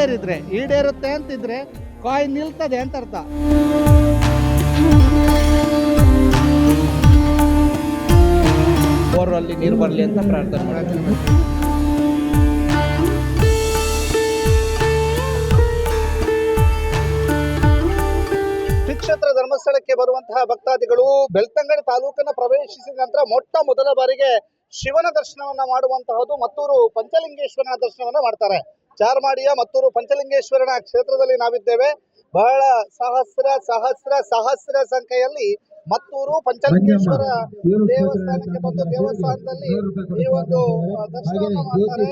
ಈಡೇರಿದ್ರೆ ಈಡೇರುತ್ತೆ ಅಂತಿದ್ರೆ ಕಾಯಿನ್ ನಿಲ್ತದೆ ಅಂತ ಅರ್ಥ. ಅಲ್ಲಿ ನೀರು ಬರಲಿ ಅಂತ ಪ್ರಾರ್ಥನೆ ಮಾಡ್ತೀನಿ. ಕ್ಷೇತ್ರ ಧರ್ಮಸ್ಥಳಕ್ಕೆ ಬರುವಂತಹ ಭಕ್ತಾದಿಗಳು ಬೆಳ್ತಂಗಡಿ ತಾಲೂಕಿನ ಪ್ರವೇಶಿಸಿದ ನಂತರ ಮೊಟ್ಟ ಮೊದಲ ಬಾರಿಗೆ ಶಿವನ ದರ್ಶನವನ್ನ ಮಾಡುವಂತಹದ್ದು ಮತ್ತೂರು ಪಂಚಲಿಂಗೇಶ್ವರನ ದರ್ಶನವನ್ನ ಮಾಡ್ತಾರೆ. ಚಾರ್ಮಾಡಿಯ ಮತ್ತೂರು ಪಂಚಲಿಂಗೇಶ್ವರನ ಕ್ಷೇತ್ರದಲ್ಲಿ ನಾವಿದ್ದೇವೆ. ಬಹಳ ಸಹಸ್ರ ಸಹಸ್ರ ಸಹಸ್ರ ಸಂಖ್ಯೆಯಲ್ಲಿ ಮತ್ತೂರು ಪಂಚಲಿಂಗೇಶ್ವರ ದೇವಸ್ಥಾನಕ್ಕೆ ಬಂದು ದೇವಸ್ಥಾನದಲ್ಲಿ ಈ ಒಂದು ದರ್ಶನ ಮಾಡ್ತಾರೆ.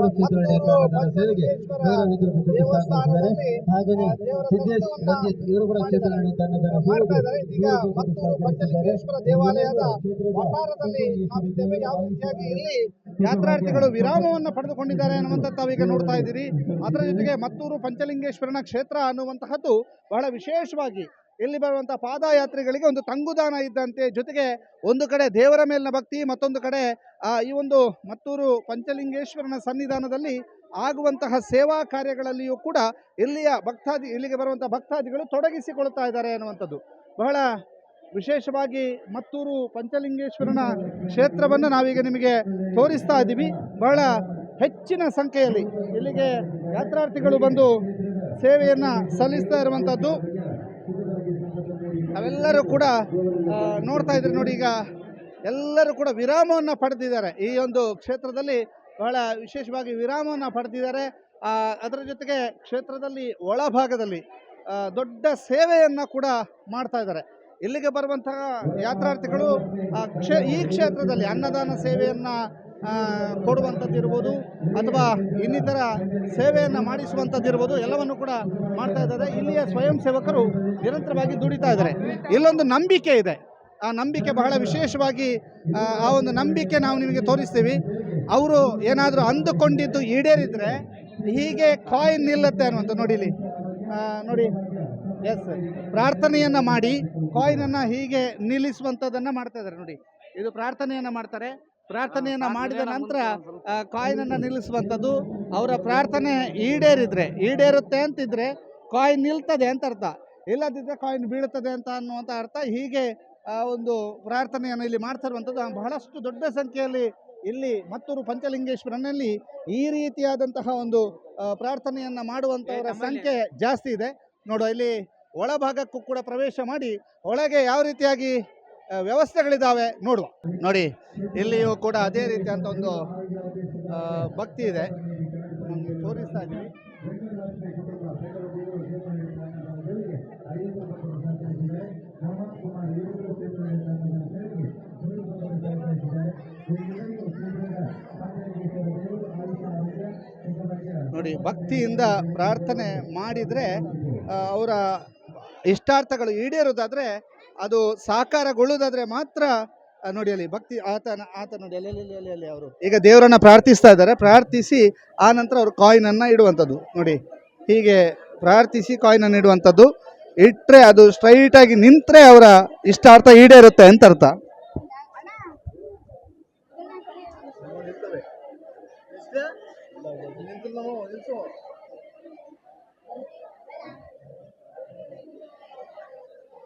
ಮತ್ತೂರು ಪಂಚಲಿಂಗೇಶ್ವರ ದೇವಸ್ಥಾನದಲ್ಲಿ ದೇವರ ಮಾಡ್ತಾ ಇದ್ದಾರೆ. ಇದೀಗ ಮತ್ತೂರು ಪಂಚಲಿಂಗೇಶ್ವರ ದೇವಾಲಯದ ವಠಾರದಲ್ಲಿ ನಾವಿದ್ದೇವೆ ಯಾವ ರೀತಿಯಾಗಿ ಇಲ್ಲಿ ಯಾತ್ರಾರ್ಥಿಗಳು ವಿರಾಮವನ್ನು ಪಡೆದುಕೊಂಡಿದ್ದಾರೆ ಅನ್ನುವಂಥದ್ದು ತಾವೀಗ ನೋಡ್ತಾ ಇದ್ದೀರಿ. ಅದರ ಜೊತೆಗೆ ಮತ್ತೂರು ಪಂಚಲಿಂಗೇಶ್ವರನ ಕ್ಷೇತ್ರ ಅನ್ನುವಂತಹದ್ದು ಬಹಳ ವಿಶೇಷವಾಗಿ ಇಲ್ಲಿ ಬರುವಂತಹ ಪಾದಯಾತ್ರಿಗಳಿಗೆ ಒಂದು ತಂಗುದಾನ ಇದ್ದಂತೆ. ಜೊತೆಗೆ ಒಂದು ಕಡೆ ದೇವರ ಮೇಲಿನ ಭಕ್ತಿ, ಮತ್ತೊಂದು ಕಡೆ ಈ ಒಂದು ಮತ್ತೂರು ಪಂಚಲಿಂಗೇಶ್ವರನ ಸನ್ನಿಧಾನದಲ್ಲಿ ಆಗುವಂತಹ ಸೇವಾ ಕಾರ್ಯಗಳಲ್ಲಿಯೂ ಕೂಡ ಇಲ್ಲಿಯ ಭಕ್ತಾದಿ, ಇಲ್ಲಿಗೆ ಬರುವಂತಹ ಭಕ್ತಾದಿಗಳು ತೊಡಗಿಸಿಕೊಳ್ತಾ ಇದ್ದಾರೆ ಅನ್ನುವಂಥದ್ದು. ಬಹಳ ವಿಶೇಷವಾಗಿ ಮತ್ತೂರು ಪಂಚಲಿಂಗೇಶ್ವರನ ಕ್ಷೇತ್ರವನ್ನು ನಾವೀಗ ನಿಮಗೆ ತೋರಿಸ್ತಾ ಇದ್ದೀವಿ. ಬಹಳ ಹೆಚ್ಚಿನ ಸಂಖ್ಯೆಯಲ್ಲಿ ಇಲ್ಲಿಗೆ ಯಾತ್ರಾರ್ಥಿಗಳು ಬಂದು ಸೇವೆಯನ್ನು ಸಲ್ಲಿಸ್ತಾ ಇರುವಂಥದ್ದು. ಅವೆಲ್ಲರೂ ಕೂಡ ನೋಡ್ತಾ ಇದ್ರೆ ನೋಡಿ ಈಗ ಎಲ್ಲರೂ ಕೂಡ ವಿರಾಮವನ್ನು ಪಡೆದಿದ್ದಾರೆ. ಈ ಒಂದು ಕ್ಷೇತ್ರದಲ್ಲಿ ಬಹಳ ವಿಶೇಷವಾಗಿ ವಿರಾಮವನ್ನು ಪಡೆದಿದ್ದಾರೆ. ಅದರ ಜೊತೆಗೆ ಕ್ಷೇತ್ರದಲ್ಲಿ ಒಳಭಾಗದಲ್ಲಿ ದೊಡ್ಡ ಸೇವೆಯನ್ನು ಕೂಡ ಮಾಡ್ತಾ ಇದ್ದಾರೆ. ಇಲ್ಲಿಗೆ ಬರುವಂತಹ ಯಾತ್ರಾರ್ಥಿಗಳು ಕ್ಷೇ, ಈ ಕ್ಷೇತ್ರದಲ್ಲಿ ಅನ್ನದಾನ ಸೇವೆಯನ್ನು ಕೊಡುವಂಥದ್ದು ಇರ್ಬೋದು ಅಥವಾ ಇನ್ನಿತರ ಸೇವೆಯನ್ನು ಮಾಡಿಸುವಂಥದ್ದು ಇರ್ಬೋದು ಎಲ್ಲವನ್ನು ಕೂಡ ಮಾಡ್ತಾ ಇದ್ದಾರೆ. ಇಲ್ಲಿಯ ಸ್ವಯಂ ಸೇವಕರು ನಿರಂತರವಾಗಿ ದುಡಿತಾ ಇದ್ದಾರೆ. ಇಲ್ಲೊಂದು ನಂಬಿಕೆ ಇದೆ. ಆ ನಂಬಿಕೆ ಬಹಳ ವಿಶೇಷವಾಗಿ ಆ, ಆ ಒಂದು ನಂಬಿಕೆ ನಾವು ನಿಮಗೆ ತೋರಿಸ್ತೀವಿ. ಅವರು ಏನಾದರೂ ಅಂದುಕೊಂಡಿದ್ದು ಈಡೇರಿದ್ರೆ ಹೀಗೆ ಕಾಯಿನ್ ನಿಲ್ಲುತ್ತೆ ಅನ್ನುವಂಥ ನೋಡಿ ಇಲ್ಲಿ ನೋಡಿ. ಎಸ್ ಪ್ರಾರ್ಥನೆಯನ್ನ ಮಾಡಿ ಕಾಯಿನನ್ನು ಹೀಗೆ ನಿಲ್ಲಿಸುವಂಥದ್ದನ್ನು ಮಾಡ್ತಾ ಇದ್ದಾರೆ. ನೋಡಿ. ಇದು ಪ್ರಾರ್ಥನೆಯನ್ನ ಮಾಡ್ತಾರೆ. ಪ್ರಾರ್ಥನೆಯನ್ನ ಮಾಡಿದ ನಂತರ ಕಾಯಿನನ್ನು ನಿಲ್ಲಿಸುವಂಥದ್ದು ಅವರ ಪ್ರಾರ್ಥನೆ ಈಡೇರಿದ್ರೆ ಈಡೇರುತ್ತೆ ಅಂತಿದ್ರೆ ಕಾಯಿನ್ ನಿಲ್ತದೆ ಅಂತ ಅರ್ಥ. ಇಲ್ಲದಿದ್ದರೆ ಕಾಯಿನ್ ಬೀಳುತ್ತದೆ ಅಂತ ಅನ್ನುವಂಥ ಅರ್ಥ. ಹೀಗೆ ಒಂದು ಪ್ರಾರ್ಥನೆಯನ್ನು ಇಲ್ಲಿ ಮಾಡ್ತಿರುವಂಥದ್ದು ಬಹಳಷ್ಟು ದೊಡ್ಡ ಸಂಖ್ಯೆಯಲ್ಲಿ ಇಲ್ಲಿ ಮತ್ತೂರು ಪಂಚಲಿಂಗೇಶ್ವರನಲ್ಲಿ ಈ ರೀತಿಯಾದಂತಹ ಒಂದು ಪ್ರಾರ್ಥನೆಯನ್ನು ಮಾಡುವಂಥವರ ಸಂಖ್ಯೆ ಜಾಸ್ತಿ ಇದೆ. ನೋಡು ಇಲ್ಲಿ ಒಳಭಾಗಕ್ಕೂ ಕೂಡ ಪ್ರವೇಶ ಮಾಡಿ ಒಳಗೆ ಯಾವ ರೀತಿಯಾಗಿ ವ್ಯವಸ್ಥೆಗಳಿದ್ದಾವೆ ನೋಡುವ. ನೋಡಿ ಇಲ್ಲಿಯೂ ಕೂಡ ಅದೇ ರೀತಿಯಂತ ಒಂದು ಭಕ್ತಿ ಇದೆ. ತೋರಿಸ್ತಾ ಇದ್ದೀವಿ ನೋಡಿ, ಭಕ್ತಿಯಿಂದ ಪ್ರಾರ್ಥನೆ ಮಾಡಿದರೆ ಅವರ ಇಷ್ಟಾರ್ಥಗಳು ಈಡೇರೋದಾದ್ರೆ ಅದು ಸಾಕಾರಗೊಳ್ಳುವುದಾದ್ರೆ ಮಾತ್ರ ನೋಡಿ ಅಲ್ಲಿ ಭಕ್ತಿ ಆತನ ಆತ ನೋಡಿ ಅಲ್ಲಿ ಅಲ್ಲಿ ಅಲ್ಲಿ ಅಲ್ಲಿ ಅವರು. ಈಗ ದೇವರನ್ನ ಪ್ರಾರ್ಥಿಸ್ತಾ ಇದ್ದಾರೆ. ಪ್ರಾರ್ಥಿಸಿ ಆ ನಂತರ ಅವರು ಕಾಯಿನ್ ಅನ್ನ ಇಡುವಂಥದ್ದು. ನೋಡಿ ಹೀಗೆ ಪ್ರಾರ್ಥಿಸಿ ಕಾಯಿನ್ ಅನ್ನು ಇಡುವಂಥದ್ದು. ಇಟ್ಟರೆ ಅದು ಸ್ಟ್ರೈಟ್ ಆಗಿ ನಿಂತರೆ ಅವರ ಇಷ್ಟಾರ್ಥ ಈಡೇರುತ್ತೆ ಅಂತ ಅರ್ಥ.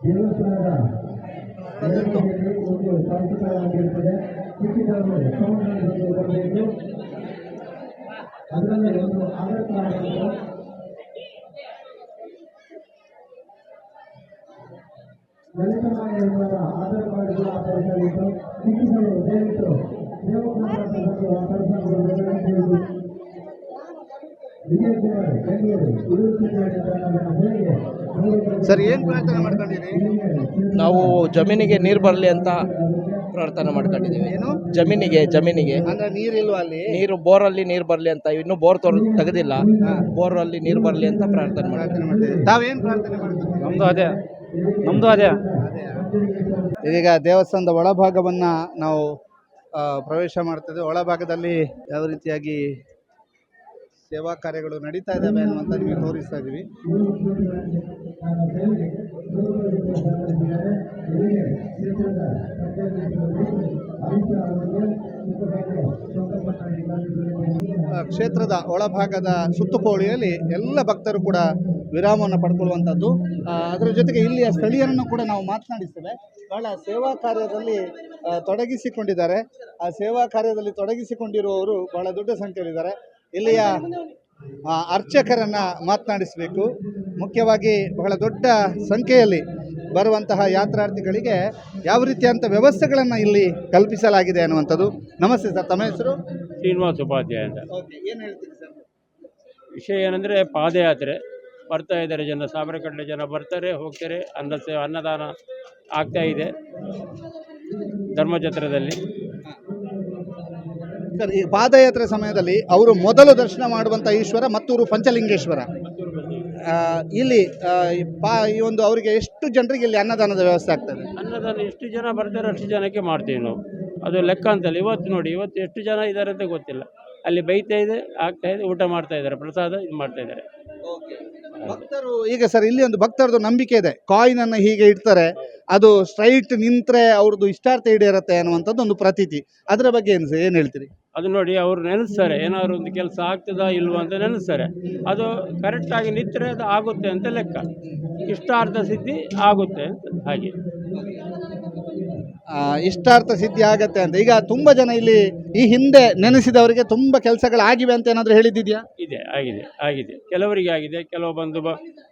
ದೇವಸ್ಥಾನದ ದೇವರಿಗೆ ಒಂದು ಸಂಸ್ಕೃತವಾಗಿರುತ್ತದೆ ಸಿಕ್ಕಿದವರು ಸೌಂದರ್ಯದಲ್ಲಿ ಬರಬೇಕು ಅದರಲ್ಲಿ ಒಂದು ಕಾರ್ಡ್ ಇರುತ್ತೆ. ಲಲಿತಮಾನ್ಯರ ಆಧಾರ್ ಕಾರ್ಡ್ ಕೂಡ ದಯವಿಟ್ಟು ದೇವಸ್ಥಾನದ ಪರಿಸರಗಳು ಸರ್ ಏನು ಪ್ರಾರ್ಥನೆ ಮಾಡ್ಕೊಂಡಿರಿ ನಾವು ಜಮೀನಿಗೆ ನೀರು ಬರಲಿ ಅಂತ ಪ್ರಾರ್ಥನೆ ಮಾಡ್ಕೊಂಡಿದ್ದೀವಿ. ಏನು? ಜಮೀನಿಗೆ ಜಮೀನಿಗೆ. ಅಂದ್ರೆ ನೀರಿಲ್ವಾ ಅಲ್ಲಿ? ನೀರು ಬೋರಲ್ಲಿ ನೀರು ಬರಲಿ ಅಂತ ಇನ್ನೂ ಬೋರ್ ತೋರ್ ತೆಗೆದಿಲ್ಲ. ಬೋರಲ್ಲಿ ನೀರು ಬರಲಿ ಅಂತ ಪ್ರಾರ್ಥನೆ ಮಾಡಿ ಪ್ರಾರ್ಥನೆ ಮಾಡ್ತೀವಿ. ತಾವೇನು ಪ್ರಾರ್ಥನೆ ಮಾಡ್ತೀವಿ ನಮ್ದು ಅದೇ. ನಮ್ದು ಅದೇ. ಇದೀಗ ದೇವಸ್ಥಾನದ ಒಳಭಾಗವನ್ನ ನಾವು ಪ್ರವೇಶ ಮಾಡ್ತಿದ್ವಿ. ಒಳಭಾಗದಲ್ಲಿ ಯಾವ ರೀತಿಯಾಗಿ ಸೇವಾ ಕಾರ್ಯಗಳು ನಡೀತಾ ಇದ್ದಾವೆ ಅನ್ನುವಂಥ ನಿಮಗೆ ತೋರಿಸ್ತಾ ಇದ್ದೀವಿ. ಕ್ಷೇತ್ರದ ಒಳಭಾಗದ ಸುತ್ತುಕೋಳಿಯಲ್ಲಿ ಎಲ್ಲ ಭಕ್ತರು ಕೂಡ ವಿರಾಮವನ್ನು ಪಡ್ಕೊಳ್ಳುವಂಥದ್ದು ಅದರ ಜೊತೆಗೆ ಇಲ್ಲಿಯ ಸ್ಥಳೀಯರನ್ನು ಕೂಡ ನಾವು ಮಾತನಾಡಿಸ್ತೇವೆ. ಬಹಳ ಸೇವಾ ಕಾರ್ಯದಲ್ಲಿ ತೊಡಗಿಸಿಕೊಂಡಿದ್ದಾರೆ. ಆ ಸೇವಾ ಕಾರ್ಯದಲ್ಲಿ ತೊಡಗಿಸಿಕೊಂಡಿರುವವರು ಬಹಳ ದೊಡ್ಡ ಸಂಖ್ಯೆಯಲ್ಲಿದ್ದಾರೆ. ಇಲ್ಲಿಯ ಅರ್ಚಕರನ್ನ ಮಾತನಾಡಿಸಬೇಕು. ಮುಖ್ಯವಾಗಿ ಬಹಳ ದೊಡ್ಡ ಸಂಖ್ಯೆಯಲ್ಲಿ ಬರುವಂತಹ ಯಾತ್ರಾರ್ಥಿಗಳಿಗೆ ಯಾವ ರೀತಿಯಂಥ ವ್ಯವಸ್ಥೆಗಳನ್ನು ಇಲ್ಲಿ ಕಲ್ಪಿಸಲಾಗಿದೆ ಅನ್ನುವಂಥದ್ದು. ನಮಸ್ತೆ ಸರ್ ತಮ್ಮ ಹೆಸರು? ಶ್ರೀನಿವಾಸ ಉಪಾಧ್ಯಾಯ ಅಂತ. ಏನು ಹೇಳ್ತೀರಿ ಸರ್? ವಿಷಯ ಏನಂದರೆ ಪಾದಯಾತ್ರೆ. ಬರ್ತಾ ಇದ್ದಾರೆ ಜನ ಸಾವಿರಗಟ್ಟಲೆ ಜನ ಬರ್ತಾರೆ ಹೋಗ್ತಾರೆ ಅನ್ನ ಸೇ ಅನ್ನದಾನ ಆಗ್ತಾ ಇದೆ ಧರ್ಮಛತ್ರದಲ್ಲಿ. ಸರ್ ಈ ಪಾದಯಾತ್ರೆ ಸಮಯದಲ್ಲಿ ಅವರು ಮೊದಲು ದರ್ಶನ ಮಾಡುವಂಥ ಈಶ್ವರ ಮತ್ತೂರು ಪಂಚಲಿಂಗೇಶ್ವರ. ಇಲ್ಲಿ ಪಾ ಈ ಒಂದು ಅವರಿಗೆ ಎಷ್ಟು ಜನರಿಗೆ ಇಲ್ಲಿ ಅನ್ನದಾನದ ವ್ಯವಸ್ಥೆ ಆಗ್ತದೆ? ಅನ್ನದಾನ ಎಷ್ಟು ಜನ ಬರ್ತಾರೆ ಅಷ್ಟು ಜನಕ್ಕೆ ಮಾಡ್ತೀವಿ ನಾವು. ಅದು ಲೆಕ್ಕ ಅಂತಲ್ಲ ಇವತ್ತು ನೋಡಿ ಇವತ್ತು ಎಷ್ಟು ಜನ ಇದ್ದಾರೆ ಅಂತ ಗೊತ್ತಿಲ್ಲ. ಅಲ್ಲಿ ಬೈತಾ ಇದೆ ಆಗ್ತಾ ಇದೆ ಊಟ ಮಾಡ್ತಾ ಇದ್ದಾರೆ ಪ್ರಸಾದ ಇದು ಮಾಡ್ತಾ ಇದ್ದಾರೆ. ಭಕ್ತರು ಈಗ ಸರ್ ಇಲ್ಲಿ ಒಂದು ಭಕ್ತರದ್ದು ನಂಬಿಕೆ ಇದೆ. ಕಾಯಿನ್ ಅನ್ನು ಹೀಗೆ ಇಡ್ತಾರೆ ಅದು ಸ್ಟ್ರೈಟ್ ನಿಂತರೆ ಅವ್ರದ್ದು ಇಷ್ಟಾರ್ಥ ಈಡೇರುತ್ತೆ ಅನ್ನುವಂಥದ್ದು ಒಂದು ಪ್ರತೀತಿ. ಅದರ ಬಗ್ಗೆ ಏನು ಏನು ಹೇಳ್ತೀರಿ? ಅದು ನೋಡಿ ಅವರು ನೆನೆಸ್ತಾರೆ ಏನಾದ್ರು ಒಂದು ಕೆಲಸ ಆಗ್ತದಾ ಇಲ್ವಾ ಅಂತ ನೆನೆಸ್ತಾರೆ. ಅದು ಕರೆಕ್ಟಾಗಿ ನಿಂತರೆ ಅದು ಆಗುತ್ತೆ ಅಂತ ಲೆಕ್ಕ. ಇಷ್ಟಾರ್ಥ ಸಿದ್ಧಿ ಆಗುತ್ತೆ ಅಂತ ಹಾಗೆ. ಇಷ್ಟಾರ್ಥ ಸಿದ್ಧಿ ಆಗತ್ತೆ ಅಂತ. ಈಗ ತುಂಬಾ ಜನ ಇಲ್ಲಿ ಈ ಹಿಂದೆ ನೆನೆಸಿದವರಿಗೆ ತುಂಬಾ ಕೆಲಸಗಳಾಗಿವೆ ಅಂತ ಏನಾದರೂ ಹೇಳಿದ್ದಿದೆಯಾ? ಇದೆ ಆಗಿದೆ ಆಗಿದೆ. ಕೆಲವರಿಗೆ ಆಗಿದೆ. ಕೆಲವು ಬಂದು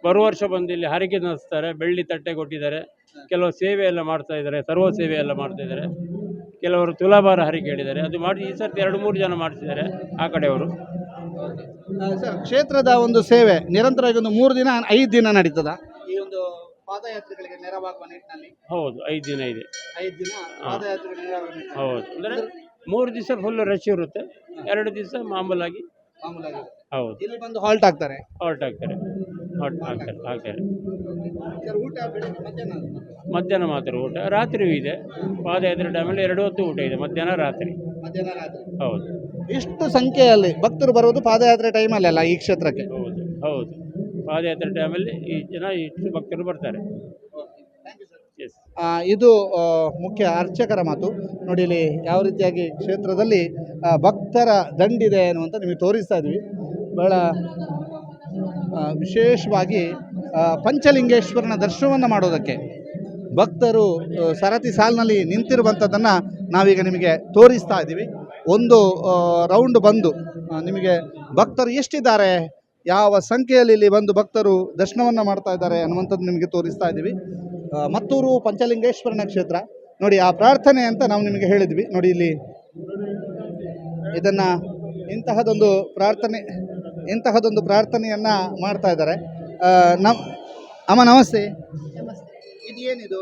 ಬರುವ ವರ್ಷ ಬಂದು ಇಲ್ಲಿ ಹರಕೆ ನಡೆಸ್ತಾರೆ ಬೆಳ್ಳಿ ತಟ್ಟೆ ಕೊಟ್ಟಿದ್ದಾರೆ. ಕೆಲವು ಸೇವೆ ಎಲ್ಲ ಮಾಡ್ತಾ ಇದ್ದಾರೆ ಸರ್ವ ಸೇವೆ ಎಲ್ಲ ಮಾಡ್ತಾ ಇದ್ದಾರೆ. ಕೆಲವರು ತುಲಾಭಾರ ಹರಿಕೆ ಹೇಳಿದ್ದಾರೆ. ಅದು ಮಾಡಿ ಈ ಸರ್ತಿ ಎರಡು ಮೂರು ಜನ ಮಾಡ್ತಿದ್ದಾರೆ ಆ ಕಡೆಯವರು. ಸರ್ ಕ್ಷೇತ್ರದ ಒಂದು ಸೇವೆ ನಿರಂತರವಾಗಿ ಒಂದು ಮೂರು ದಿನ ಐದು ದಿನ ನಡೀತದ? ಈ ಒಂದು ಪಾದಯಾತ್ರೆಗಳಿಗೆ ನೆರವಾಗುವ ನಿಟ್ಟಿನಲ್ಲಿ? ಹೌದು ಐದು ದಿನ ಇದೆ. ಐದು ದಿನ ಪಾದಯಾತ್ರೆಗಳಿಗೆ ನೆರವಾಗುವ ನಿಟ್ಟಿನಲ್ಲಿ. ಹೌದು. ಅಂದರೆ ಮೂರು ದಿವಸ ಫುಲ್ ರಶ್ ಇರುತ್ತೆ. ಎರಡು ದಿವಸ ಮಾಮೂಲಾಗಿ ಮಾಮೂಲಾಗಿ ಹೌದು. ಇಲ್ಲಿ ಬಂದು ಹಾಲ್ಟ್ ಆಗ್ತಾರೆ. ಹೊರ್ಟ್ ಆಗ್ತಾರೆ ಹಾಕ್ತಾರೆ ಹಾಕ್ತಾರೆ ಮಧ್ಯಾಹ್ನ ಮಧ್ಯಾಹ್ನ ಮಾತ್ರ ಊಟ. ರಾತ್ರಿಯೂ ಇದೆ. ಪಾದಯಾತ್ರೆ ಟೈಮಲ್ಲಿ ಎರಡು ಹೊತ್ತು ಊಟ ಇದೆ. ಮಧ್ಯಾಹ್ನ ರಾತ್ರಿ. ಮಧ್ಯಾಹ್ನ ರಾತ್ರಿ. ಹೌದು. ಇಷ್ಟು ಸಂಖ್ಯೆಯಲ್ಲಿ ಭಕ್ತರು ಬರುವುದು ಪಾದಯಾತ್ರೆ ಟೈಮಲ್ಲಿ ಅಲ್ಲ ಈ ಕ್ಷೇತ್ರಕ್ಕೆ? ಹೌದು ಹೌದು. ಪಾದಯಾತ್ರೆ ಟೈಮಲ್ಲಿ ಈ ಜನ ಇಷ್ಟು ಭಕ್ತರು ಬರ್ತಾರೆ. ಎಸ್ ಆ, ಇದು ಆ, ಮುಖ್ಯ ಅರ್ಚಕರ ಮಾತು. ನೋಡಿ ಇಲ್ಲಿ ಯಾವ ರೀತಿಯಾಗಿ ಕ್ಷೇತ್ರದಲ್ಲಿ ಆ, ಭಕ್ತರ ದಂಡಿದೆ ಅನ್ನುವಂತ ನಿಮಗೆ ತೋರಿಸ್ತಾ ಇದ್ವಿ. ಬಹಳ ವಿಶೇಷವಾಗಿ ಪಂಚಲಿಂಗೇಶ್ವರನ ದರ್ಶನವನ್ನು ಮಾಡೋದಕ್ಕೆ ಭಕ್ತರು ಸರತಿ ಸಾಲಿನಲ್ಲಿ ನಿಂತಿರುವಂಥದ್ದನ್ನು ನಾವೀಗ ನಿಮಗೆ ತೋರಿಸ್ತಾ ಇದ್ದೀವಿ. ಒಂದು ರೌಂಡ್ ಬಂದು ನಿಮಗೆ ಭಕ್ತರು ಎಷ್ಟಿದ್ದಾರೆ, ಯಾವ ಸಂಖ್ಯೆಯಲ್ಲಿ ಇಲ್ಲಿ ಬಂದು ಭಕ್ತರು ದರ್ಶನವನ್ನು ಮಾಡ್ತಾ ಇದ್ದಾರೆ ಅನ್ನುವಂಥದ್ದು ನಿಮಗೆ ತೋರಿಸ್ತಾ ಇದ್ದೀವಿ. ಮತ್ತೂರು ಪಂಚಲಿಂಗೇಶ್ವರನ ಕ್ಷೇತ್ರ. ನೋಡಿ, ಆ ಪ್ರಾರ್ಥನೆ ಅಂತ ನಾವು ನಿಮಗೆ ಹೇಳಿದ್ವಿ. ನೋಡಿ ಇಲ್ಲಿ ಇದನ್ನು ಇಂತಹದೊಂದು ಪ್ರಾರ್ಥನೆ ಇಂತಹದೊಂದು ಪ್ರಾರ್ಥನೆಯನ್ನ ಮಾಡ್ತಾ ಇದ್ದಾರೆ. ನಮ್ ಅಮ್ಮ ನಮಸ್ತೆ. ನಮಸ್ತೆ. ಇದು ಏನಿದು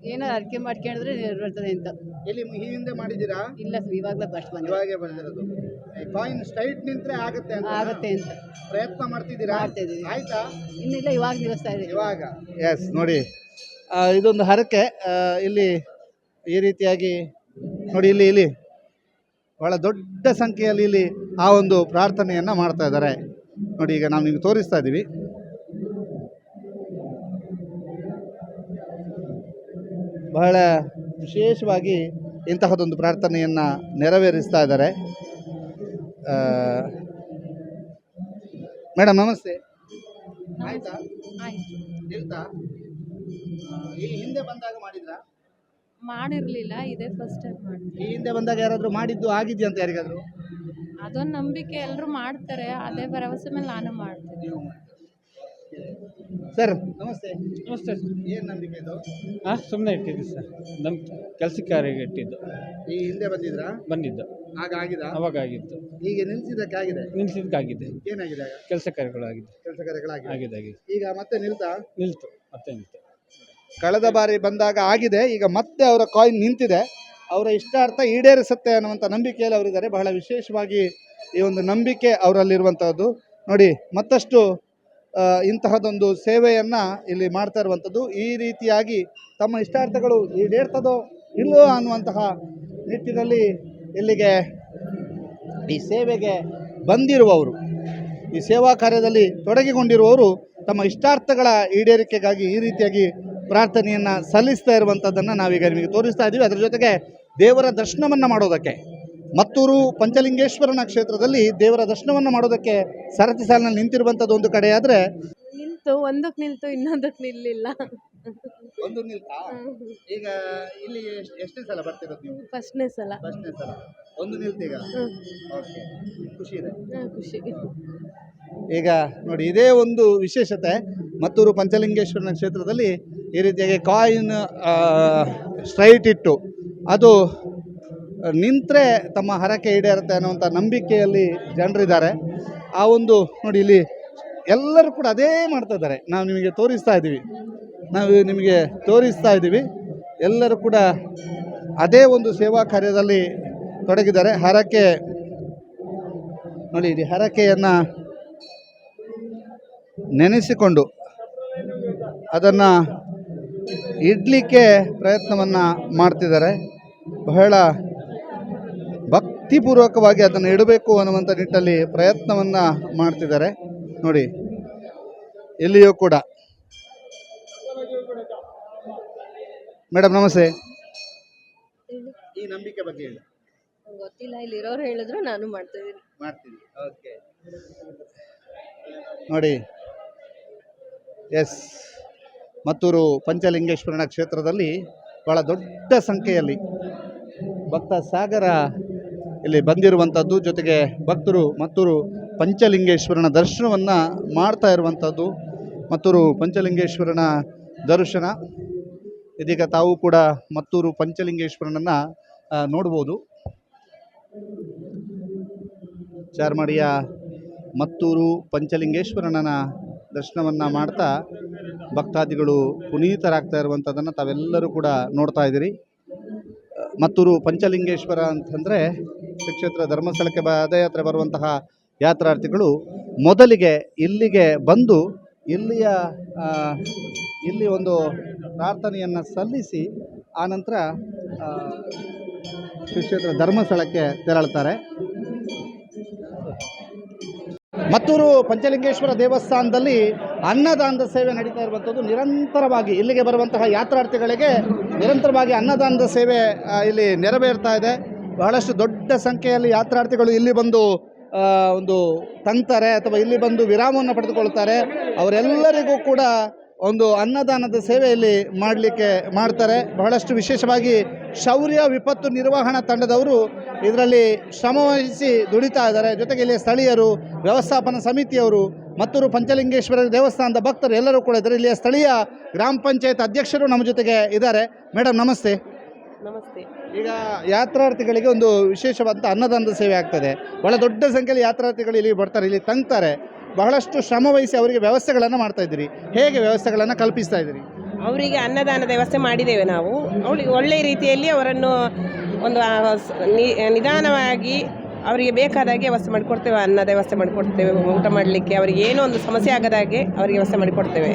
ಏನೋ ಅಡಿಕೆ ಮಾಡ್ಕೊಂಡಿದ್ರೆ ನೆರವೇರ್ತದೆ ಅಂತ. ಎಲ್ಲಿ ಈ ಹಿಂದೆ ಮಾಡಿದ್ದೀರಾ? ಇಲ್ಲ ಸರ್ ಇವಾಗಲೇ ಫಸ್ಟ್ ಬಂದಿದೆ. ಇವಾಗೆ ಬಂದಿರೋದು. ಕಾಯಿನ್ ಸ್ಟ್ರೈಟ್ ನಿಂತ್ರೆ ಆಗುತ್ತೆ ಅಂತ. ಆಗುತ್ತೆ ಅಂತ. ಪ್ರಯತ್ನ ಮಾಡ್ತಿದ್ದೀರಾ? ಮಾಡ್ತಿದ್ದೀವಿ. ಆಯ್ತಾ? ಇನ್ನಿಲ್ಲ ಇವಾಗ ನಿಲ್ಲಿಸ್ತಾ ಇದೆ ಇವಾಗ? ಎಸ್ ನೋಡಿ. ಆ, ಇದೊಂದು ಹರಕೆ. ಆ, ಇಲ್ಲಿ ಈ ರೀತಿಯಾಗಿ ನೋಡಿ ಇಲ್ಲಿ ಇಲ್ಲಿ. ಬಹಳ ದೊಡ್ಡ ಸಂಖ್ಯೆಯಲ್ಲಿ ಇಲ್ಲಿ ಆ ಒಂದು ಪ್ರಾರ್ಥನೆಯನ್ನು ಮಾಡ್ತಾ ಇದ್ದಾರೆ. ನೋಡಿ ಈಗ ನಾವು ನಿಮ್ಗೆ ತೋರಿಸ್ತಾ ಇದ್ದೀವಿ ಬಹಳ ವಿಶೇಷವಾಗಿ ಇಂತಹದೊಂದು ಪ್ರಾರ್ಥನೆಯನ್ನು ನೆರವೇರಿಸ್ತಾ ಇದ್ದಾರೆ. ಮೇಡಮ್ ನಮಸ್ತೆ. ಆಯ್ತಾ? ಆಯ್ತು ಇಲ್ಲಿ ಹಿಂದೆ ಬಂದಾಗ ಮಾಡಿದ್ರಾ? ಮಾಡಿರ್ಲಿಲ್ಲ ಇದೇ ಫಸ್ಟ್ ಟೈಮ್ ಮಾಡಿದ್ವಿ ಈ ಹಿಂದೆ ಬಂದಾಗ ಯಾರಾದ್ರೂ ಮಾಡಿದ್ದು ಆಗಿದ್ಯಾ ಅಂತ ಯಾರಿಗಾದ್ರು? ಅದೊಂದು ನಂಬಿಕೆ ಎಲ್ಲರೂ ಮಾಡ್ತಾರೆ ಅದೇ ಭರವಸೆ ಮೇಲೆ ನಾನು ಮಾಡ್ತೀನಿ. ಸರ್ ನಮಸ್ತೆ. ನಮಸ್ತೆ ಏನ್ ನಂಬಿಕೆ ಇದು? ಹಾಂ ಸುಮ್ಮನೆ ಇಟ್ಟಿದ್ದೀನಿ ಸರ್. ನಮ್ಮ ಕೆಲಸಕ್ಕಾರಿಗೆ ಇಟ್ಟಿದ್ದು. ಈ ಹಿಂದೆ ಬಂದಿದ್ರಾ? ಬಂದಿದ್ದು. ಆಗ ಆಗಿದ? ಅವಾಗ ಆಗಿತ್ತು. ಈಗ ನಿಲ್ಸಿದ್ದಕ್ಕೆ ಆಗಿದೆ? ನಿಲ್ಸಿದ್ದಕ್ಕಾಗಿದೆ ಏನಾಗಿದೆ ಆಗ? ಕೆಲಸ ಕಾರ್ಯಗಳಾಗಿದೆ. ಕೆಲಸ ಕಾರ್ಯಗಳಾಗಿದೆ. ಆಗಿದೆ ಆಗಿದೆ. ಈಗ ಮತ್ತೆ ನಿಲ್ತಾ? ನಿಲ್ತು ಮತ್ತೆ ನಿಲ್ತು. ಕಳೆದ ಬಾರಿ ಬಂದಾಗ ಆಗಿದೆ ಈಗ ಮತ್ತೆ ಅವರ ಕಾಯಿನ್ ನಿಂತಿದೆ. ಅವರ ಇಷ್ಟಾರ್ಥ ಈಡೇರಿಸುತ್ತೆ ಅನ್ನುವಂಥ ನಂಬಿಕೆಯಲ್ಲಿ ಅವರಿದ್ದಾರೆ. ಬಹಳ ವಿಶೇಷವಾಗಿ ಈ ಒಂದು ನಂಬಿಕೆ ಅವರಲ್ಲಿರುವಂಥದ್ದು. ನೋಡಿ, ಮತ್ತಷ್ಟು ಇಂತಹದೊಂದು ಸೇವೆಯನ್ನು ಇಲ್ಲಿ ಮಾಡ್ತಾ ಇರುವಂಥದ್ದು. ಈ ರೀತಿಯಾಗಿ ತಮ್ಮ ಇಷ್ಟಾರ್ಥಗಳು ಈಡೇರ್ತದೋ ಇಲ್ಲೋ ಅನ್ನುವಂತಹ ನಿಟ್ಟಿನಲ್ಲಿ ಇಲ್ಲಿಗೆ ಈ ಸೇವೆಗೆ ಬಂದಿರುವವರು, ಈ ಸೇವಾ ಕಾರ್ಯದಲ್ಲಿ ತೊಡಗಿಕೊಂಡಿರುವವರು ತಮ್ಮ ಇಷ್ಟಾರ್ಥಗಳ ಈಡೇರಿಕೆಗಾಗಿ ಈ ರೀತಿಯಾಗಿ ಪ್ರಾರ್ಥನೆಯನ್ನು ಸಲ್ಲಿಸ್ತಾ ಇರುವಂಥದ್ದನ್ನು ನಾವೀಗ ನಿಮಗೆ ತೋರಿಸ್ತಾ ಇದ್ದೀವಿ ಅದರ ಜೊತೆಗೆ ದೇವರ ದರ್ಶನವನ್ನು ಮಾಡೋದಕ್ಕೆ ಮತ್ತೂರು ಪಂಚಲಿಂಗೇಶ್ವರನ ಕ್ಷೇತ್ರದಲ್ಲಿ ದೇವರ ದರ್ಶನವನ್ನು ಮಾಡೋದಕ್ಕೆ ಸರತಿ ಸಾಲಿನಲ್ಲಿ ನಿಂತಿರುವಂಥದ್ದು ಒಂದು ಕಡೆ ಆದರೆ ನಿಂತು ಒಂದಕ್ಕೆ ನಿಲ್ತು ಇನ್ನೊಂದಕ್ಕೆ ನಿಲ್ಲಿಲ್ಲ. ಒಂದು ನಿಲ್ತಾ? ಈಗ ಇಲ್ಲಿ ಎಷ್ಟೇ ಸಲ ಬರ್ತಿರೋದು ನೀವು? ಫಸ್ಟ್ನೇ ಸಲ. ಫಸ್ಟ್ನೇ ಸಲ. ಒಂದು ನಿಲ್ತೀಗ. ಓಕೆ. ಖುಷಿ ಇದೆ. ಖುಷಿ. ಈಗ ನೋಡಿ ಇದೇ ಒಂದು ವಿಶೇಷತೆ ಮತ್ತೂರು ಪಂಚಲಿಂಗೇಶ್ವರನ ಕ್ಷೇತ್ರದಲ್ಲಿ ಈ ರೀತಿಯಾಗಿ ಕಾಯಿನ್ ಸ್ಟ್ರೈಟ್ ಇಟ್ಟು ಅದು ನಿಂತರೆ ತಮ್ಮ ಹರಕೆ ಈಡೇರುತ್ತೆ ಅನ್ನುವಂಥ ನಂಬಿಕೆಯಲ್ಲಿ ಜನರಿದ್ದಾರೆ. ಆ ಒಂದು ನೋಡಿ ಇಲ್ಲಿ ಎಲ್ಲರೂ ಕೂಡ ಅದೇ ಮಾಡ್ತಾ ಇದ್ದಾರೆ. ನಾವು ನಿಮಗೆ ತೋರಿಸ್ತಾ ಇದ್ದೀವಿ. ನಾವು ನಿಮಗೆ ತೋರಿಸ್ತಾ ಇದ್ದೀವಿ. ಎಲ್ಲರೂ ಕೂಡ ಅದೇ ಒಂದು ಸೇವಾ ಕಾರ್ಯದಲ್ಲಿ ತೊಡಗಿದ್ದಾರೆ. ಹರಕೆ ನೋಡಿ ಇಲ್ಲಿ ಹರಕೆಯನ್ನು ನೆನೆಸಿಕೊಂಡು ಅದನ್ನು ಇಡಲಿಕ್ಕೆ ಪ್ರಯತ್ನವನ್ನು ಮಾಡ್ತಿದ್ದಾರೆ. ಬಹಳ ಭಕ್ತಿಪೂರ್ವಕವಾಗಿ ಅದನ್ನು ಇಡಬೇಕು ಅನ್ನುವಂಥ ನಿಟ್ಟಲ್ಲಿ ಪ್ರಯತ್ನವನ್ನು ಮಾಡ್ತಿದ್ದಾರೆ. ನೋಡಿ ಎಲ್ಲಿಯೂ ಕೂಡ. ಮೇಡಮ್ ನಮಸ್ತೆ. ಈ ನಂಬಿಕೆ ಬಗ್ಗೆ ಹೇಳಿ. ಗೊತ್ತಿಲ್ಲ ಇಲ್ಲಿರೋರು ಹೇಳಿದ್ರು ನಾನು ಮಾಡ್ತಾ ಮಾಡ್ತೀನಿ. ಓಕೆ ನೋಡಿ ಎಸ್. ಮತ್ತೂರು ಪಂಚಲಿಂಗೇಶ್ವರನ ಕ್ಷೇತ್ರದಲ್ಲಿ ಬಹಳ ದೊಡ್ಡ ಸಂಖ್ಯೆಯಲ್ಲಿ ಭಕ್ತ ಸಾಗರ ಇಲ್ಲಿ ಬಂದಿರುವಂಥದ್ದು. ಜೊತೆಗೆ ಭಕ್ತರು ಮತ್ತೂರು ಪಂಚಲಿಂಗೇಶ್ವರನ ದರ್ಶನವನ್ನು ಮಾಡ್ತಾ ಇರುವಂಥದ್ದು. ಮತ್ತೂರು ಪಂಚಲಿಂಗೇಶ್ವರನ ದರ್ಶನ. ಇದೀಗ ತಾವು ಕೂಡ ಮತ್ತೂರು ಪಂಚಲಿಂಗೇಶ್ವರನನ್ನು ನೋಡ್ಬೋದು. ಚಾರ್ಮಾಡಿಯ ಮತ್ತೂರು ಪಂಚಲಿಂಗೇಶ್ವರನ ದರ್ಶನವನ್ನು ಮಾಡ್ತಾ ಭಕ್ತಾದಿಗಳು ಪುನೀತರಾಗ್ತಾ ಇರುವಂಥದ್ದನ್ನು ತಾವೆಲ್ಲರೂ ಕೂಡ ನೋಡ್ತಾ ಇದ್ದೀರಿ. ಮತ್ತೂರು ಪಂಚಲಿಂಗೇಶ್ವರ ಅಂತಂದರೆ ಶ್ರೀ ಕ್ಷೇತ್ರ ಧರ್ಮಸ್ಥಳಕ್ಕೆ ಪಾದಯಾತ್ರೆ ಬರುವಂತಹ ಯಾತ್ರಾರ್ಥಿಗಳು ಮೊದಲಿಗೆ ಇಲ್ಲಿಗೆ ಬಂದು ಇಲ್ಲಿಯ ಇಲ್ಲಿ ಒಂದು ಪ್ರಾರ್ಥನೆಯನ್ನು ಸಲ್ಲಿಸಿ ಆನಂತರ ಶ್ರೀಕ್ಷೇತ್ರ ಶ್ರೀ ಕ್ಷೇತ್ರ ಧರ್ಮಸ್ಥಳಕ್ಕೆ ತೆರಳುತ್ತಾರೆ. ಮತ್ತೂರು ಪಂಚಲಿಂಗೇಶ್ವರ ದೇವಸ್ಥಾನದಲ್ಲಿ ಅನ್ನದಾನದ ಸೇವೆ ನಡೀತಾ ಇರುವಂಥದ್ದು ನಿರಂತರವಾಗಿ ಇಲ್ಲಿಗೆ ಬರುವಂತಹ ಯಾತ್ರಾರ್ಥಿಗಳಿಗೆ ನಿರಂತರವಾಗಿ ಅನ್ನದಾನದ ಸೇವೆ ಇಲ್ಲಿ ನೆರವೇರ್ತಾ ಇದೆ. ಬಹಳಷ್ಟು ದೊಡ್ಡ ಸಂಖ್ಯೆಯಲ್ಲಿ ಯಾತ್ರಾರ್ಥಿಗಳು ಇಲ್ಲಿ ಬಂದು ಒಂದು ತಂತಾರೆ ಅಥವಾ ಇಲ್ಲಿ ಬಂದು ವಿರಾಮವನ್ನು ಪಡೆದುಕೊಳ್ತಾರೆ ಅವರೆಲ್ಲರಿಗೂ ಕೂಡ ಒಂದು ಅನ್ನದಾನದ ಸೇವೆ ಇಲ್ಲಿ ಮಾಡಲಿಕ್ಕೆ ಮಾಡ್ತಾರೆ. ಬಹಳಷ್ಟು ವಿಶೇಷವಾಗಿ ಶೌರ್ಯ ವಿಪತ್ತು ನಿರ್ವಹಣಾ ತಂಡದವರು ಇದರಲ್ಲಿ ಶ್ರಮವಹಿಸಿ ದುಡಿತಾ ಇದ್ದಾರೆ. ಜೊತೆಗೆ ಇಲ್ಲಿ ಸ್ಥಳೀಯರು, ವ್ಯವಸ್ಥಾಪನಾ ಸಮಿತಿಯವರು ಮತ್ತೂರು ಪಂಚಲಿಂಗೇಶ್ವರ ದೇವಸ್ಥಾನದ ಭಕ್ತರು ಎಲ್ಲರೂ ಕೂಡ ಇದ್ದಾರೆ. ಇಲ್ಲಿಯ ಸ್ಥಳೀಯ ಗ್ರಾಮ ಪಂಚಾಯತ್ ಅಧ್ಯಕ್ಷರು ನಮ್ಮ ಜೊತೆಗೆ ಇದ್ದಾರೆ. ಮೇಡಮ್ ನಮಸ್ತೆ. ನಮಸ್ತೆ. ಈಗ ಯಾತ್ರಾರ್ಥಿಗಳಿಗೆ ಒಂದು ವಿಶೇಷವಾದಂಥ ಅನ್ನದಾನದ ಸೇವೆ ಆಗ್ತದೆ. ಬಹಳ ದೊಡ್ಡ ಸಂಖ್ಯೆಯಲ್ಲಿ ಯಾತ್ರಾರ್ಥಿಗಳು ಇಲ್ಲಿ ಬರ್ತಾರೆ ಇಲ್ಲಿ ತಂಗ್ತಾರೆ. ಬಹಳಷ್ಟು ಶ್ರಮ ವಹಿಸಿ ಅವರಿಗೆ ವ್ಯವಸ್ಥೆಗಳನ್ನು ಮಾಡ್ತಾ ಇದ್ದೀರಿ. ಹೇಗೆ ವ್ಯವಸ್ಥೆಗಳನ್ನು ಕಲ್ಪಿಸ್ತಾ ಇದ್ದೀರಿ? ಅವರಿಗೆ ಅನ್ನದಾನದ ವ್ಯವಸ್ಥೆ ಮಾಡಿದ್ದೇವೆ ನಾವು. ಅವಳಿಗೆ ಒಳ್ಳೆಯ ರೀತಿಯಲ್ಲಿ ಅವರನ್ನು ಒಂದು ನಿಧಾನವಾಗಿ ಅವರಿಗೆ ಬೇಕಾದಾಗೆ ವ್ಯವಸ್ಥೆ ಮಾಡಿಕೊಡ್ತೇವೆ ಅನ್ನದ ವ್ಯವಸ್ಥೆ ಮಾಡಿಕೊಡ್ತೇವೆ ಊಟ ಮಾಡಲಿಕ್ಕೆ ಅವರಿಗೆ ಏನೋ ಒಂದು ಸಮಸ್ಯೆ ಆಗದ ಹಾಗೆ ಅವರಿಗೆ ವ್ಯವಸ್ಥೆ ಮಾಡಿಕೊಡ್ತೇವೆ.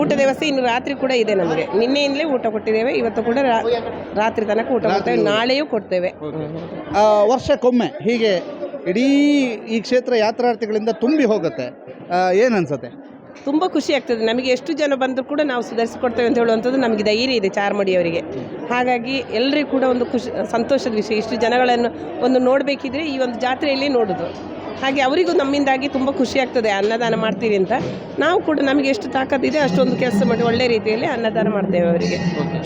ಊಟದ ವ್ಯವಸ್ಥೆ ಇನ್ನು ರಾತ್ರಿ ಕೂಡ ಇದೆ ನಮಗೆ. ನಿನ್ನೆಯಿಂದಲೇ ಊಟ ಕೊಟ್ಟಿದ್ದೇವೆ ಇವತ್ತು ಕೂಡ ರಾತ್ರಿ ತನಕ ಊಟ ಕೊಡ್ತೇವೆ ನಾಳೆಯೂ ಕೊಡ್ತೇವೆ. ವರ್ಷಕ್ಕೊಮ್ಮೆ ಹೀಗೆ ಇಡೀ ಈ ಕ್ಷೇತ್ರ ಯಾತ್ರಾರ್ಥಿಗಳಿಂದ ತುಂಬಿ ಹೋಗುತ್ತೆ. ಏನು ಅನ್ಸುತ್ತೆ ತುಂಬ ಖುಷಿ ಆಗ್ತದೆ. ನಮಗೆ ಎಷ್ಟು ಜನ ಬಂದರೂ ಕೂಡ ನಾವು ಸುಧಾರಿಸಿಕೊಡ್ತೇವೆ ಅಂತ ಹೇಳುವಂಥದ್ದು ನಮಗೆ ಧೈರ್ಯ ಇದೆ ಚಾರ್ಮಡಿಯವರಿಗೆ ಹಾಗಾಗಿ ಎಲ್ಲರಿಗೂ ಕೂಡ ಒಂದು ಖುಷಿ ಸಂತೋಷದ ವಿಷಯ. ಇಷ್ಟು ಜನಗಳನ್ನು ಒಂದು ನೋಡಬೇಕಿದ್ರೆ ಈ ಒಂದು ಜಾತ್ರೆಯಲ್ಲಿ ನೋಡೋದು. ಹಾಗೆ ಅವರಿಗೂ ನಮ್ಮಿಂದಾಗಿ ತುಂಬ ಖುಷಿ ಆಗ್ತದೆ. ಅನ್ನದಾನ ಮಾಡ್ತೀವಿ ಅಂತ. ನಾವು ಕೂಡ ನಮಗೆ ಎಷ್ಟು ತಾಕತ್ತಿದೆ ಅಷ್ಟೊಂದು ಕೆಲಸ ಮಾಡಿ ಒಳ್ಳೆ ರೀತಿಯಲ್ಲಿ ಅನ್ನದಾನ ಮಾಡ್ತೇವೆ ಅವರಿಗೆ.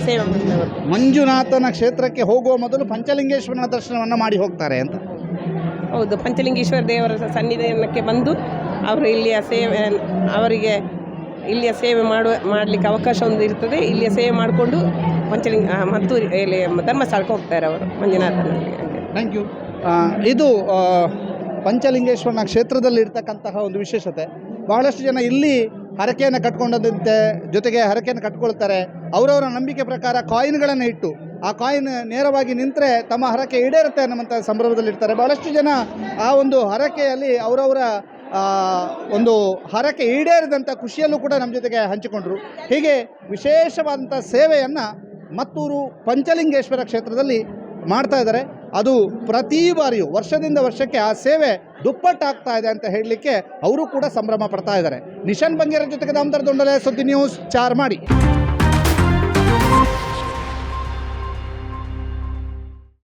ಸೇವೆ ಮಾಡ್ತೇವೆ ಮಂಜುನಾಥನ ಕ್ಷೇತ್ರಕ್ಕೆ ಹೋಗುವ ಮೊದಲು ಪಂಚಲಿಂಗೇಶ್ವರನ ದರ್ಶನವನ್ನು ಮಾಡಿ ಹೋಗ್ತಾರೆ ಅಂತ. ಹೌದು ಪಂಚಲಿಂಗೇಶ್ವರ ದೇವರ ಸನ್ನಿಧಾನಕ್ಕೆ ಬಂದು ಅವರು ಇಲ್ಲಿಯ ಸೇವೆ, ಅವರಿಗೆ ಇಲ್ಲಿಯ ಸೇವೆ ಮಾಡುವ ಮಾಡಲಿಕ್ಕೆ ಅವಕಾಶ ಒಂದು ಇರ್ತದೆ. ಇಲ್ಲಿಯ ಸೇವೆ ಮಾಡಿಕೊಂಡು ಪಂಚಲಿಂಗ ಮತ್ತು ಇಲ್ಲಿ ಧರ್ಮಸ್ಥಳಕ್ಕೆ ಹೋಗ್ತಾರೆ ಅವರು ಮಂಜುನಾಥನಲ್ಲಿ ಥ್ಯಾಂಕ್ ಯು ಇದು ಪಂಚಲಿಂಗೇಶ್ವರನ ಕ್ಷೇತ್ರದಲ್ಲಿ ಇರ್ತಕ್ಕಂತಹ ಒಂದು ವಿಶೇಷತೆ. ಬಹಳಷ್ಟು ಜನ ಇಲ್ಲಿ ಹರಕೆಯನ್ನು ಕಟ್ಕೊಂಡಂತೆ, ಜೊತೆಗೆ ಹರಕೆಯನ್ನು ಕಟ್ಕೊಳ್ತಾರೆ. ಅವರವರ ನಂಬಿಕೆ ಪ್ರಕಾರ ಕಾಯಿನ್ಗಳನ್ನು ಇಟ್ಟು, ಆ ಕಾಯಿನ್ ನೇರವಾಗಿ ನಿಂತರೆ ತಮ್ಮ ಹರಕೆ ಈಡೇರುತ್ತೆ ಅನ್ನುವಂಥ ಸಂಭ್ರಮದಲ್ಲಿರ್ತಾರೆ ಬಹಳಷ್ಟು ಜನ ಆ ಒಂದು ಹರಕೆಯಲ್ಲಿ ಅವರವರ ಒಂದು ಹರಕೆ ಈಡೇರಿದಂಥ ಖುಷಿಯಲ್ಲೂ ಕೂಡ ನಮ್ಮ ಜೊತೆಗೆ ಹಂಚಿಕೊಂಡರು. ಹೀಗೆ ವಿಶೇಷವಾದಂಥ ಸೇವೆಯನ್ನು ಮತ್ತೂರು ಪಂಚಲಿಂಗೇಶ್ವರ ಕ್ಷೇತ್ರದಲ್ಲಿ ಮಾಡ್ತಾ ಇದ್ದಾರೆ. ಅದು ಪ್ರತಿ ಬಾರಿಯೂ ವರ್ಷದಿಂದ ವರ್ಷಕ್ಕೆ ಆ ಸೇವೆ ದುಪ್ಪಟ್ಟಾಗ್ತಾ ಇದೆ ಅಂತ ಹೇಳಲಿಕ್ಕೆ ಅವರು ಕೂಡ ಸಂಭ್ರಮ ಪಡ್ತಾ ಇದ್ದಾರೆ. ನಿಶಾನ್ ಬಂಗೇರ ಜೊತೆಗೆ ದಾಮೋದರ ದೊಂಡಲೆ ಸುದ್ದಿ ನ್ಯೂಸ್ ಚಾರ್ ಮಾಡಿ